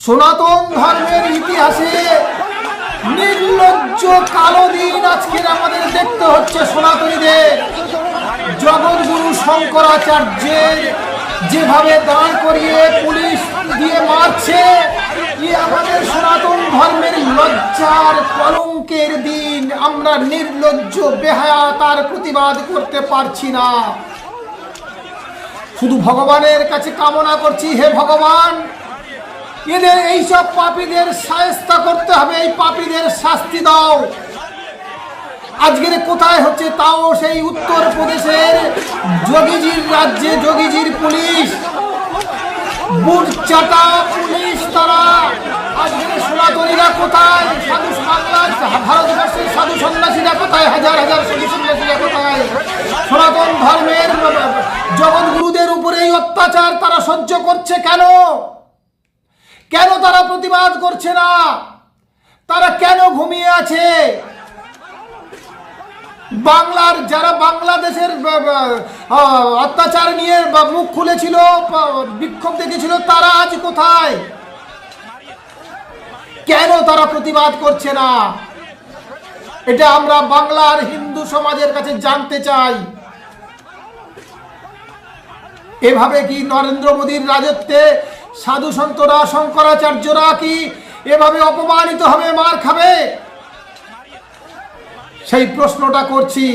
সনাতন ধর্মের ইতিহাসে নির্লজ্জ কালো দিন আজকের আমাদের দেখতে হচ্ছে সনাতনীদের। জগৎগুরু শঙ্করাচার্যের যেভাবে দাঁড় করিয়ে পুলিশ দিয়ে মারছে আমাদের সনাতন ধর্মের লজ্জার কলঙ্কের দিন। আমরা নির্লজ্জ, বেহায়া, তার প্রতিবাদ করতে পারছি না। শুধু ভগবানের কাছে কামনা করছি, হে ভগবান এদের এইসব পাপীদের সায়স্তা করতে হবে, এই পাপীদের শাস্তি দাও। আজকের কোথায় হচ্ছে তাও সেই উত্তর প্রদেশের যোগীজির রাজ্যে যোগীজির পুলিশ। বুট চাটা পুলিশ তারা। আজকের সনাতনীরা কোথায়? সাধু বাংলার ভারতবর্ষের সাধু সন্ন্যাসীরা কোথায়? হাজার হাজার সাধু সন্ন্যাসীরা কোথায়? সনাতন ধর্মের জগৎগুরুদের উপরে এই অত্যাচার তারা সহ্য করছে কেন? কেন তারা প্রতিবাদ করছে না? তারা কেন ঘুমিয়ে আছে? বাংলার যারা বাংলাদেশের অত্যাচার নিয়ে মুখ খুলেছিল বিক্ষোভ দেখেছিল, তারা আজ কোথায়? কেন তারা প্রতিবাদ করছে না? এটা আমরা বাংলার হিন্দু সমাজের কাছে জানতে চাই। এভাবে কি নরেন্দ্র মোদীর রাজত্বে সাধু সন্তরা শঙ্করাচার্যরা কি এভাবে অপমানিত হবে? মার খাবে? সেই প্রশ্নটা করছি।